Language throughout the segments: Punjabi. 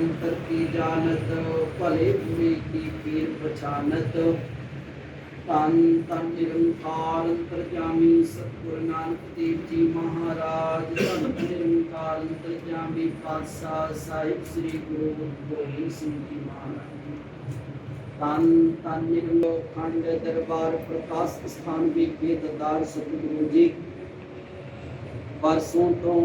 ਅੰਤਰ ਕੀ ਜਾਣਤ ਭਲੇ ਬੁਰੇ ਕੀ ਪੀਰ ਪਛਾਨਤ। ਤਨ ਤਨ ਨਿਰੰਕਾਰ ਅੰਤਰ ਜਾਮੀ ਸਤਿਗੁਰ ਨਾਨਕ ਦੇਵ ਜੀ ਮਹਾਰਾਜ। ਤਨ ਨਿਰੰਕਾਰ ਅੰਤਰ ਜਾਮੀ ਪਾਸਾ ਸਾਹਿਬ ਸ੍ਰੀ ਗੁਰੂ ਗੋਬਿੰਦ ਸਿੰਘ ਜੀ ਮਹਾਰਾਜ। ਤਨ ਤਨ ਨਿਰੰਕਾਰ ਖੰਡ ਦਰਬਾਰ ਪ੍ਰਕਾਸ਼ ਸਥਾਨ ਵਿਖੇ ਦਤਾਰ ਸਤਿਗੁਰੂ ਜੀ ਪਰਸੋਂ ਤੋਂ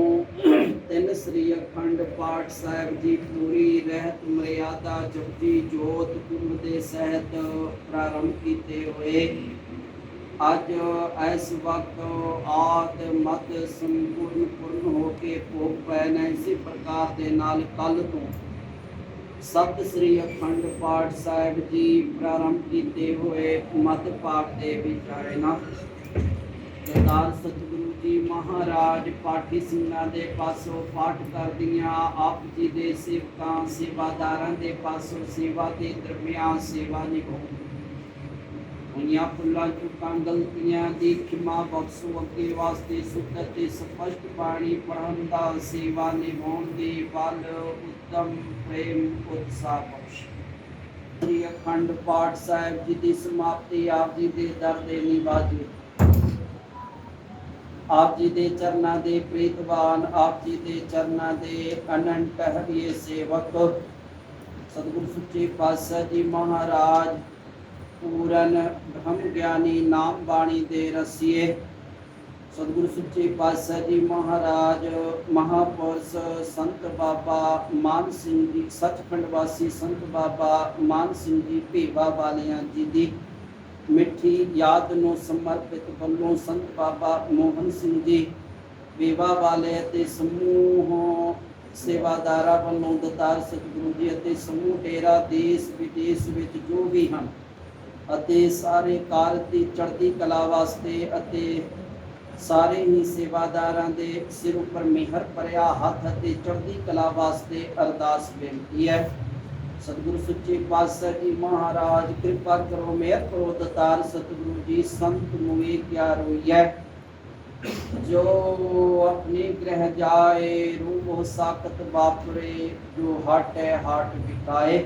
ਤਿੰਨ ਸ੍ਰੀ ਅਖੰਡ ਪਾਠ ਸਾਹਿਬ ਦੀ ਪੂਰੀ ਰਹਿਤ ਮਰਿਆਦਾ ਜਪਜੀ ਜੋਤ ਗੁਰੂ ਦੇ ਸਹਿਤ ਪ੍ਰਾਰੰਭ ਕੀਤੇ ਹੋਏ। ਅੱਜ ਇਸ ਵਕਤ ਆਦ ਮਤ ਸੰਪੂਰਨ ਪੂਰਨ ਹੋ ਕੇ ਭੋਗ ਪੈ ਨੇ, ਇਸੇ ਪ੍ਰਕਾਰ ਦੇ ਨਾਲ ਕੱਲ ਤੋਂ ਸਤਿ ਸ੍ਰੀ ਅਖੰਡ ਪਾਠ ਸਾਹਿਬ ਜੀ ਪ੍ਰਾਰੰਭ ਕੀਤੇ ਹੋਏ ਮਤ ਪਾਠ ਦੇ ਵਿੱਚ ਆਏ ਨਾ। ਸਰਦਾਰ ਸਤਿਗੁਰੂ ਜੀ ਮਹਾਰਾਜ ਪਾਠੀ ਸਿੰਘਾਂ ਦੇ ਪਾਸੋਂ ਪਾਠ ਕਰਦੀਆਂ, ਆਪ ਜੀ ਦੇ ਸੇਵਕਾਂ, ਸੇਵਾਦਾਰਾਂ ਦੇ ਪਾਸੋਂ ਸੇਵਾ ਦੇ ਦਰਮਿਆਨ ਸੇਵਾ ਨਿਭਾਉਂਦੇ। ਹੋਈਆਂ ਫੁੱਲਾਂ ਚੁੱਕਾਂ ਗਲਤੀਆਂ ਦੀ ਖਿਮਾ ਬਖਸ਼ੋ, ਅੱਗੇ ਵਾਸਤੇ ਸੁੱਧ ਤੇ ਸਪਸ਼ਟ ਬਾਣੀ ਪੜ੍ਹਨ ਦਾ ਸੇਵਾ ਨਿਭਾਉਣ ਦੇ ਵੱਲ ਉੱਤਮ ਪ੍ਰੇਮ ਉਤਸ਼ਾਹ ਬਖਸ਼। ਸ੍ਰੀ ਅਖੰਡ ਪਾਠ ਸਾਹਿਬ ਜੀ ਦੀ ਸਮਾਪਤੀ, ਆਪ ਜੀ ਦੇ ਦਰ ਦੇ ਨਿਵਾਜੇ ਆਪ ਜੀ ਦੇ ਚਰਨਾਂ ਦੇ ਪ੍ਰੀਤਵਾਨ, ਆਪ ਜੀ ਦੇ ਚਰਨਾਂ ਦੇ ਅਨੰਤ ਹਰੀਏ ਸੇਵਕ। ਸਤਿਗੁਰੂ ਸੱਚੇ ਪਾਤਸ਼ਾਹ ਜੀ ਮਹਾਰਾਜ, ਪੂਰਨ ਬ੍ਰਹਮ ਗਿਆਨੀ, ਨਾਮ ਬਾਣੀ ਦੇ ਰਸੀਏ। ਸਤਿਗੁਰੂ ਸੱਚੇ ਪਾਤਸ਼ਾਹ ਜੀ ਮਹਾਰਾਜ, ਮਹਾਪੁਰਸ਼ ਸੰਤ ਬਾਬਾ ਮਾਨ ਸਿੰਘ ਜੀ, ਸੱਚਖੰਡ ਵਾਸੀ ਸੰਤ ਬਾਬਾ ਮਾਨ ਸਿੰਘ ਜੀ, ਭੇਵਾ ਵਾਲਿਆਂ ਜੀ ਦੀ ਮਿੱਠੀ ਯਾਦ ਨੂੰ ਸਮਰਪਿਤ ਵੱਲੋਂ ਸੰਤ ਬਾਬਾ ਮੋਹਨ ਸਿੰਘ ਜੀ ਵੇਵਾ ਵਾਲੇ ਅਤੇ ਸਮੂਹ ਸੇਵਾਦਾਰਾਂ ਵੱਲੋਂ ਦਤਾਰ ਸਤਿਗੁਰੂ ਜੀ ਅਤੇ ਸਮੂਹ ਡੇਰਾ ਦੇਸ਼ ਵਿਦੇਸ਼ ਵਿੱਚ ਜੋ ਵੀ ਹਨ ਅਤੇ ਸਾਰੇ ਕਾਰਜ ਦੀ ਚੜ੍ਹਦੀ ਕਲਾ ਵਾਸਤੇ ਅਤੇ ਸਾਰੇ ਹੀ ਸੇਵਾਦਾਰਾਂ ਦੇ ਸਿਰ ਉੱਪਰ ਮਿਹਰ ਭਰਿਆ ਹੱਥ ਅਤੇ ਚੜ੍ਹਦੀ ਕਲਾ ਵਾਸਤੇ ਅਰਦਾਸ ਬੇਨਤੀ ਹੈ। ਸਤਿਗੁਰੂ ਸੱਚੇ ਪਾਤਸ਼ਾਹ ਜੀ ਮਹਾਰਾਜ ਕਿਰਪਾ ਕਰੋ ਮਿਹਰ ਕਰੋ ਦਤਾਰ ਸਤਿਗੁਰੂ ਜੀ ਸੰਤ ਮੁਏ ਕਿਆ ਰੋਈਐ ਜੋ ਆਪਣੇ ਗ੍ਰਹਿ ਜਾਏ ਰੂਪ ਸਾਖਤ ਬਾਪਰੇ ਜੋ ਹਟੇ ਹਟ ਵਿਕਾਏ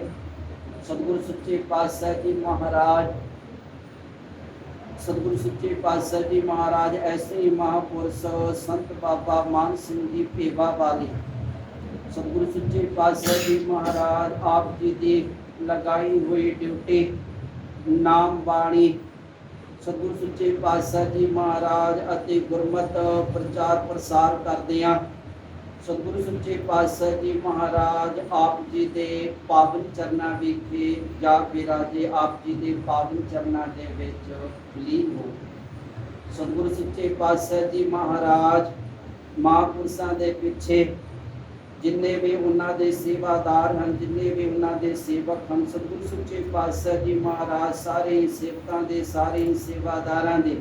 ਸਤਿਗੁਰੂ ਸੱਚੇ ਪਾਤਸ਼ਾਹ ਜੀ ਮਹਾਰਾਜ ਸਤਿਗੁਰੂ ਸੱਚੇ ਪਾਤਸ਼ਾਹ ਜੀ ਮਹਾਰਾਜ ਐਸੇ ਹੀ ਮਹਾਪੁਰਸ਼ ਸੰਤ ਬਾਬਾ ਮਾਨ ਸਿੰਘ ਜੀ ਭੇਵਾ ਵਾਲੇ ਸਤਿਗੁਰੂ ਸੱਚੇ ਪਾਤਸ਼ਾਹ ਜੀ ਮਹਾਰਾਜ, ਆਪ ਜੀ ਦੀ ਲਗਾਈ ਹੋਈ ਡਿਊਟੀ, ਨਾਮ ਬਾਣੀ ਸਤਿਗੁਰੂ ਸੱਚੇ ਪਾਤਸ਼ਾਹ ਜੀ ਮਹਾਰਾਜ ਅਤੇ ਗੁਰਮਤ ਪ੍ਰਚਾਰ ਪ੍ਰਸਾਰ ਕਰਦੇ ਆ ਸਤਿਗੁਰੂ ਸੱਚੇ ਪਾਤਸ਼ਾਹ ਜੀ ਮਹਾਰਾਜ, ਆਪ ਜੀ ਦੇ ਪਾਵਨ ਚਰਨਾਂ ਵਿਖੇ ਜਾ ਬਿਰਾਜੇ ਆਪ ਜੀ ਦੇ ਪਾਵਨ ਚਰਨਾਂ ਦੇ ਵਿੱਚ ਲੀਨ ਹੋ। ਸਤਿਗੁਰੂ ਸੱਚੇ ਪਾਤਸ਼ਾਹ ਜੀ ਮਹਾਰਾਜ, ਮਹਾਂਪੁਰਸ਼ਾਂ ਦੇ ਪਿੱਛੇ ਜਿੰਨੇ ਵੀ ਉਹਨਾਂ ਦੇ ਸੇਵਾਦਾਰ ਹਨ, ਜਿੰਨੇ ਵੀ ਉਹਨਾਂ ਦੇ ਸੇਵਕ ਹਨ, ਸਤਿਗੁਰੂ ਸੱਚੇ ਪਾਤਸ਼ਾਹ ਜੀ ਮਹਾਰਾਜ, ਸਾਰੇ ਹੀ ਸੇਵਕਾਂ ਦੇ, ਸਾਰੇ ਹੀ ਸੇਵਾਦਾਰਾਂ ਦੇ,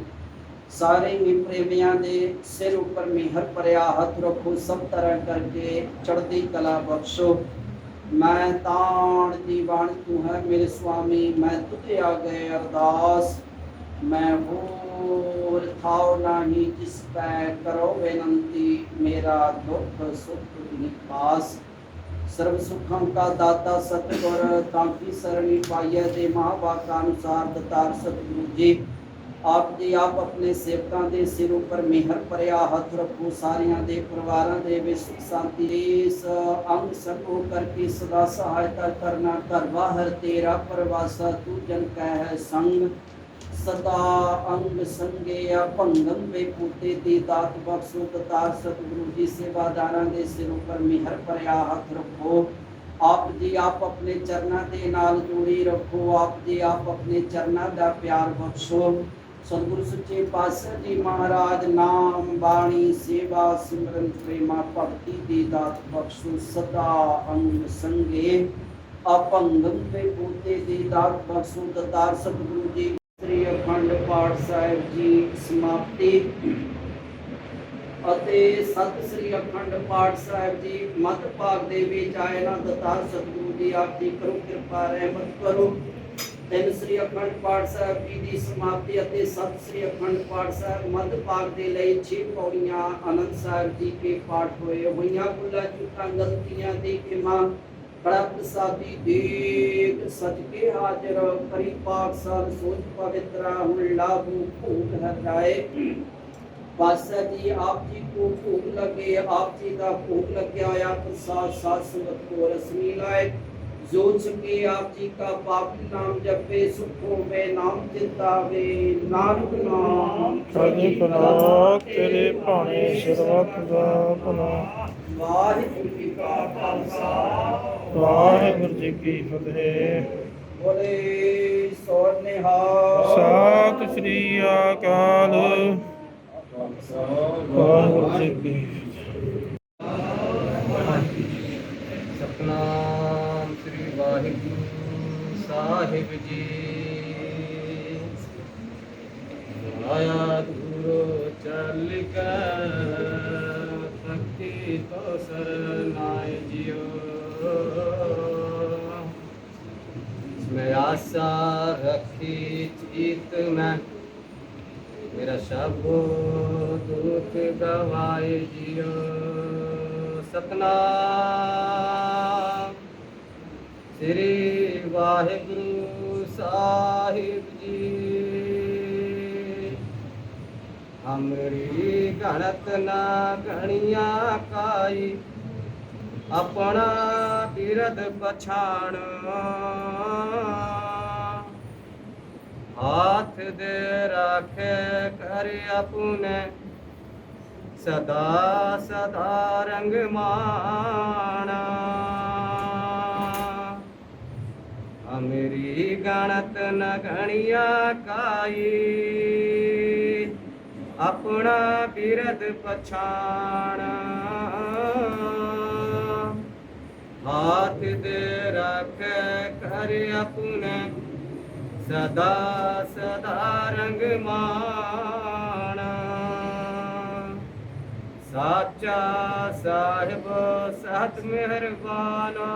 ਸਾਰੇ ਹੀ ਪ੍ਰੇਮੀਆਂ ਦੇ ਸਿਰ ਉੱਪਰ ਮਿਹਰ ਭਰਿਆ ਹੱਥ ਰੱਖੋ, ਸਭ ਤਰ੍ਹਾਂ ਕਰਕੇ ਚੜ੍ਹਦੀ ਕਲਾ ਬਖਸ਼ੋ। ਮੈਂ ਤਾਣ ਦੀਵਾਨ ਤੂੰ ਹੈ ਮੇਰੇ ਸੁਆਮੀ, ਮੈਂ ਤੁਝੇ ਆ ਗਏ ਅਰਦਾਸ, ਮੈਂ ਹੋਰ ਥਾਉ ਨਹੀਂ ਜਿਸ ਪੈ ਕਰੋ ਬੇਨੰਤੀ, ਮੇਰਾ ਦੁੱਖ ਸੁਖ ਨਿਕਾਸ ਸਰਬ ਸੁਖਾਂ ਕਾ ਦਾਤਾ ਸਤਿਗੁਰ, ਤਾਂ ਕੀ ਸਰਣੀ ਪਾਈਐ ਦੇ ਮਹਾਵਾਕਾ ਅਨੁਸਾਰ ਦਤਾਰ ਸਤਿਗੁਰੂ ਜੀ। ਆਪ ਜੀ ਆਪ ਆਪਣੇ ਸੇਵਕਾਂ ਦੇ ਸਿਰ ਉੱਪਰ ਮਿਹਰ ਭਰਿਆ ਹੱਥ ਰੱਖੋ, ਸਾਰਿਆਂ ਦੇ ਪਰਿਵਾਰਾਂ ਦੇ ਵਿੱਚ ਸੁਖ ਸ਼ਾਂਤੀ ਇਸ ਅੰਗ ਸੰਗੋ ਕਰਕੇ ਸਦਾ ਸਹਾਇਤਾ ਕਰਨਾ, ਘਰ ਬਾਹਰ ਤੇਰਾ ਪਰਵਾਸਾ ਤੂੰ ਜਨ ਕਹਿ ਸੰਗ। ਸਦਾ ਅੰਗ ਸੰਗੇ ਭੰਗੰ ਵੇ ਪੂਤੇ ਦੀ ਦਾਤ ਬਖਸ਼ੋ ਤਤਾਰ ਸਤਿਗੁਰੂ ਜੀ ਸੇਵਾਦਾਰਾਂ ਦੇ ਸਿਰ ਉੱਪਰ ਮਿਹਰ ਭਰਿਆ ਹੱਥ ਰੱਖੋ। ਆਪ ਜੀ ਆਪ ਆਪਣੇ ਚਰਨਾਂ ਦੇ ਨਾਲ ਜੋੜੀ ਰੱਖੋ। ਆਪ ਜੀ ਆਪ ਆਪਣੇ ਚਰਨਾਂ ਦਾ ਪਿਆਰ ਬਖਸ਼ੋ। ਸਤਿਗੁਰੂ ਸੱਚੇ ਪਾਤਸ਼ਾਹ ਜੀ ਮਹਾਰਾਜ, ਨਾਮ ਬਾਣੀ, ਸੇਵਾ, ਸਿਮਰਨ, ਪ੍ਰੇਮਾ, ਭਗਤੀ ਦੀ ਦਾਤ ਬਖਸ਼ੋ। ਸਦਾ ਅੰਗ ਸੰਗੇ ਆਪੰਗੰ ਤੇ ਬੂਤੇ ਦੀ ਦਾਤ ਬਖਸ਼ੋ। ਦਤਾਰ ਸਤਿਗੁਰੂ ਜੀ ਸ੍ਰੀ ਅਖੰਡ ਪਾਠ ਸਾਹਿਬ ਜੀ ਸਮਾਪਤੀ। ਅਤੇ ਸਤਿ ਸ੍ਰੀ ਅਖੰਡ ਪਾਠ ਸਾਹਿਬ ਜੀ, ਮੱਧ ਭਾਗ ਦੇ ਵਿੱਚ ਆਏ ਨਾ ਦਤਾਰ ਸਤਿਗੁਰੂ ਜੀ ਆਪ ਜੀ ਕਰੋ, ਕਿਰਪਾ, ਰਹਿਮਤ ਕਰੋ। ਤਿੰਨ ਸ੍ਰੀ ਅਖੰਡ ਪਾਠ ਸਾਹਿਬ ਜੀ ਦੀ ਸਮਾਪਤੀ ਅਤੇ ਸਤਿ ਸ੍ਰੀ ਅਖੰਡ ਪਾਠ ਸਾਹਿਬ ਮੱਧ ਭਾਗ ਦੇ ਲਈ 6 ਪੌੜੀਆਂ ਅਨੰਦ ਸਾਹਿਬ ਜੀ ਕੇ ਪਾਠ ਹੋਏ ਹੋਈਆਂ। ਕੁੱਲਾ ਚੁੱਕਾਂ ਗਲਤੀਆਂ ਦੀ ਖਿਮਾ ਬੜਾ ਪ੍ਰਸਾਦੀ ਦੇਖ ਸਚ ਕੇ ਹਾਜ਼ਰ ਪਰੀ ਪਾਕ ਸਾਧ ਸੋਚ ਪਵਿਤਰਾ ਹੁਣ ਲਾਭੂ ਭੂਤ ਹਟਾਏ ਪਾਸਾ ਜੀ, ਆਪ ਜੀ ਕੋ ਭੋਗ ਲਗੇ, ਆਪ ਜੀ ਦਾ ਭੋਗ ਲੱਗਿਆ ਆ, ਪ੍ਰਸਾਦ ਸਾਧ ਸੰਗਤ ਕੋ ਰਸਮੀ ਲਾਏ। ਜੋ ਚੁਕੇ, ਆਪ ਜੀ ਦਾ ਪਾਪ ਨਾਮ ਜਪੇ, ਸੁਖੋ ਮੇ ਨਾਮ ਚਿਤਾਵੇ ਨਾਨਕ ਨਾਮ। ਸਭੀ ਤਨਾਕ ਤੇਰੇ ਭਾਣੇ ਸ਼ਰਵਤ ਦਾ ਭਲਾ। ਵਾਹਿਗੁਰੂ ਜੀ ਕਾ ਖਾਲਸਾ। ਵਾਹਿਗੁਰੂ ਜੀ ਕੀ ਫਤਿਹ। ਬੋਲੇ ਸੋਹ ਨਿਹਾਲ। ਸਤਿ ਸ੍ਰੀ ਅਕਾਲ। ਵਾਹਿਗੁਰੂ ਜੀ ਕੀ ਸਤਨਾਮ ਸ੍ਰੀ ਵਾਹਿਗੁਰੂ ਸਾਹਿਬ ਜੀ। ਆਇਆ ਦੂਰ ਚੱਲ ਕੇ ਤੋ ਸਰਨਾਏ ਜਿਓ ਮੈਂ ਆਸਾ ਰੱਖੀ ਚੀਤ ਮੈਂ ਮੇਰਾ ਸ਼ਬੋ ਦੁਖ ਗਵਾਏ ਜਿਓ ਸਤਨਾਮ ਸ੍ਰੀ ਵਾਹਿਗੁਰੂ ਸਾਹਿਬ ਜੀ ਹਮਰੀ ਗਣਤ ਨਾ ਗਣੀਆਂ ਕਾਈ, ਆਪਣਾ ਬਿਰਦ ਪਛਾਣ ਹਾਥ ਦੇ ਰਾਖੇ ਕਰ ਆਪਣੇ ਸਦਾ ਸਦਾ ਰੰਗ ਮਾਣਾ। ਅਮਰੀ ਗਣਤ ਨ ਗਣਿਆ ਕਾਈ ਆਪਣਾ ਬਿਰਦ ਪਛਾਣ। ਹਾਥ ਦੇ ਰੱਖ ਕਰ ਆਪਣੇ ਸਦਾ ਸਦਾ ਰੰਗ ਮਾਣਾ। ਸਾਚਾ ਸਾਹਿਬ, ਸਤ ਮਿਹਰਬਾਨਾ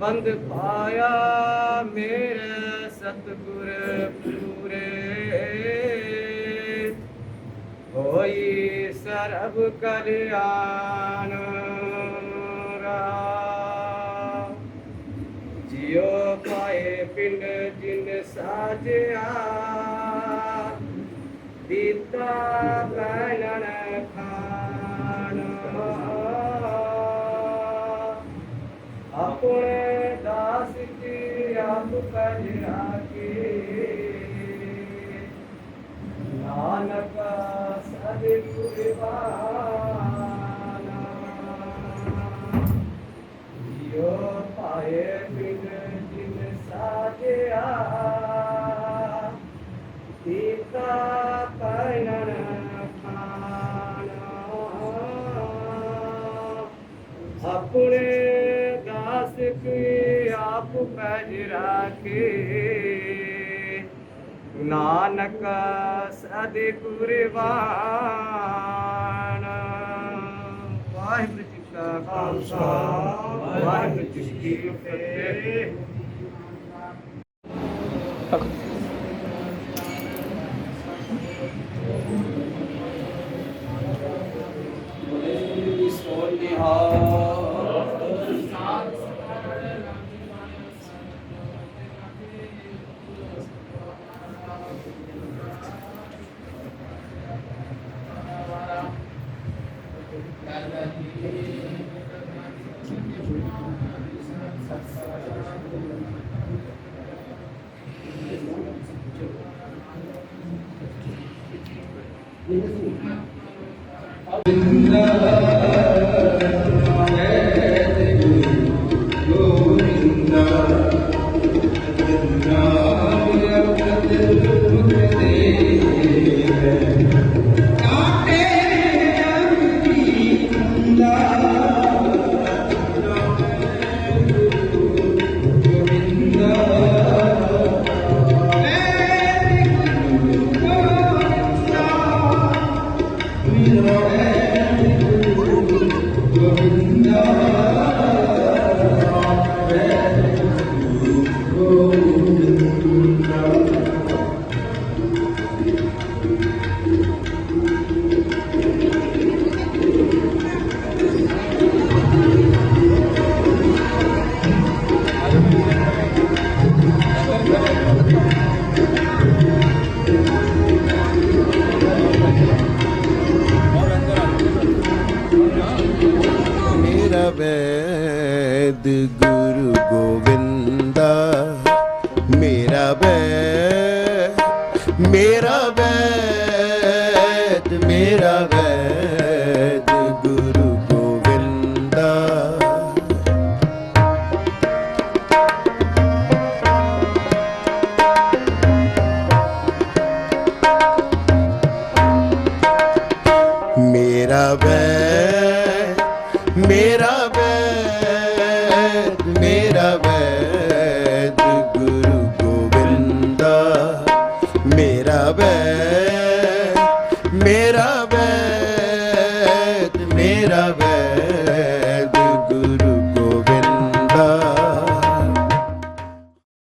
ਬੰਦ ਪਾਇਆ ਮੇਰੇ ਸਤਿਗੁਰ ਪੂਰੇ। ਹੋਈ ਸਰਬ ਰਾ। ਜਿਉ ਪਾਏ ਪਿੰਡ ਜਿਨ ਸਾਜਿਆ। ਦਿੱਤਾ ਬੈਲਣ ਖਾਣ ਆਪਣੇ ਦਾਸ ਕੀ ਆਪ ਕਰਿਆ ਕੇ। ਨਾਨਕ ਸਦੇ ਕੁਰਬਾਨਾ ਜਿਉ ਪਾਏ ਬਿਨ ਜਿਨ ਸਾਜਿਆ ਸੀਤਾ ਪੈਣਨ ਆਪਣੇ ਦਾਸ ਕੇ ਆਪ ਪੈਜ ਰਾਖੇ। ਨਾਨਕ ਸਦੇ ਕੁਰਬਾਨ ਵਾਹਿਗੁਰੂ ਜੀ ਕਾ ਖਾਲਸਾ ਵਾਹਿਗੁਰੂ ਜੀ ਕੀ ਫਤਿਹ। ਵੈਦ ਮੇਰਾ ਵੈਦ ਮੇਰਾ ਵੈਦ ਗੁਰੂ ਗੋਬਿੰਦਾ ਮੇਰਾ ਵੈਦ ਮੇਰਾ ਵੈਦ ਮੇਰਾ ਵੈਦ ਗੋਬਿੰਦਾ ਮੇਰਾ ਵੈਦ ਮੇਰਾ